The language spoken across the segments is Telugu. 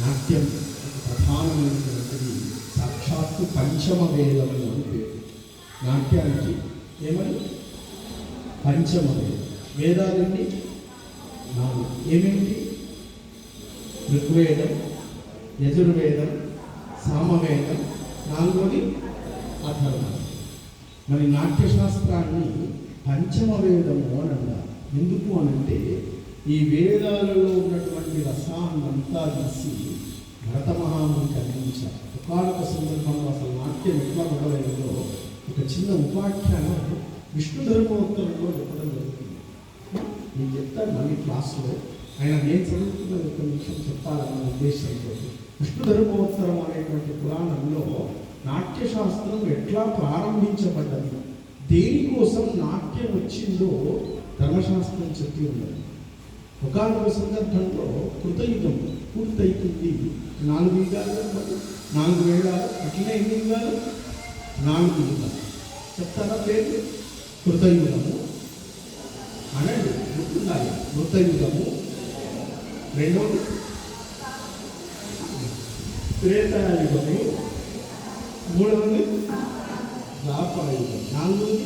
నాట్యం ప్రధానమైనటువంటిది సాక్షాత్తు పంచమ వేదము అని పేరు. నాట్యానికి ఏమని? పంచమ వేదం. వేదాలండి నాలుగు. ఏమేంటి ఋగ్వేదం యజుర్వేదం సామవేదం నాలుగోది అథర్వ మరి నాట్యశాస్త్రాన్ని పంచమ వేదము అని అన్నారు ఎందుకు అనంటే ఈ వేదాలలో ఉన్నటువంటి రసాన్నంతా తీసి భరత మహామునికి అందించారు ఒకనొక సందర్భంలో అసలు నాట్యం ఎట్లా మొదలైందో ఒక చిన్న ఉపాఖ్యానం విష్ణు ధర్మోత్తరంలో చెప్పడం జరుగుతుంది. నేను చెప్తాను మళ్ళీ క్లాస్లో ఆయన నేను చదువుతున్న ఒక నిమిషం చెప్పాలన్న ఉద్దేశంతో విష్ణు ధర్మోత్తరం అనేటువంటి పురాణంలో నాట్యశాస్త్రం ఎట్లా ప్రారంభించబడ్డది? దేనికోసం నాట్యం వచ్చిందో ధర్మశాస్త్రం చెప్పి ఉన్నది. ఒకనొక సందర్భంలో కృతయుగం పూర్తయితుంది. నాలుగు యుగాలు నాలుగు వేళాలు అట్లనే ఎన్ని యుగాలు? నాలుగు యుగాలు. చెప్తారా పేరు కృతయుగము అనండి గుర్తుండాలి. కృతయుగము రెండోది. త్రేతాయుగము మూడవది ద్వాపర యుగం నాలుగోది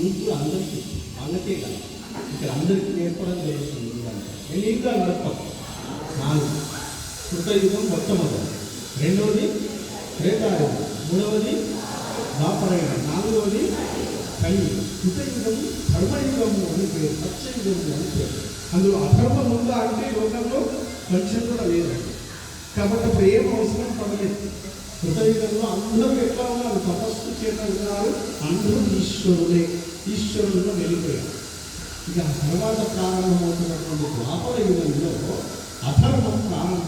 మీకు అందరికీ వాళ్ళకే కదా. ఇక్కడ అందరికీ నేర్పడం జరుగుతుంది నేను ఇంకా నడపం నాలుగు. కృతయుగం మొట్టమొదటి. రెండవది త్రేతాయుగం. మూడవది ద్వాపరయుగం. నాలుగవది కలియుగం కృతయుగం ధర్మయుగము అని పేరు సత్యయుగము అని పేరు. అందులో అధర్మం ఉందా అంటే లోకంలో కొంచెం కూడా లేదండి కాబట్టి అప్పుడు ఏం అవసరం పడలేదు. కృతయుగంలో అందరూ ఎట్లా ఉన్నారు? తపస్సు చేత ఉన్నారు. అందరూ ఈశ్వరుడే ఈశ్వరుల్లో వెళ్ళిపోయారు. ಈಗ ಸರ್ವಾಂಗ ಪ್ರಾರಂಭ ಮಾಡ್ತಕ್ಕಂಥದ್ದು ದ್ವಾಪರ ಯುಗದಲ್ಲಿ ಅಸರ್ವ ಪ್ರಾರಂಭ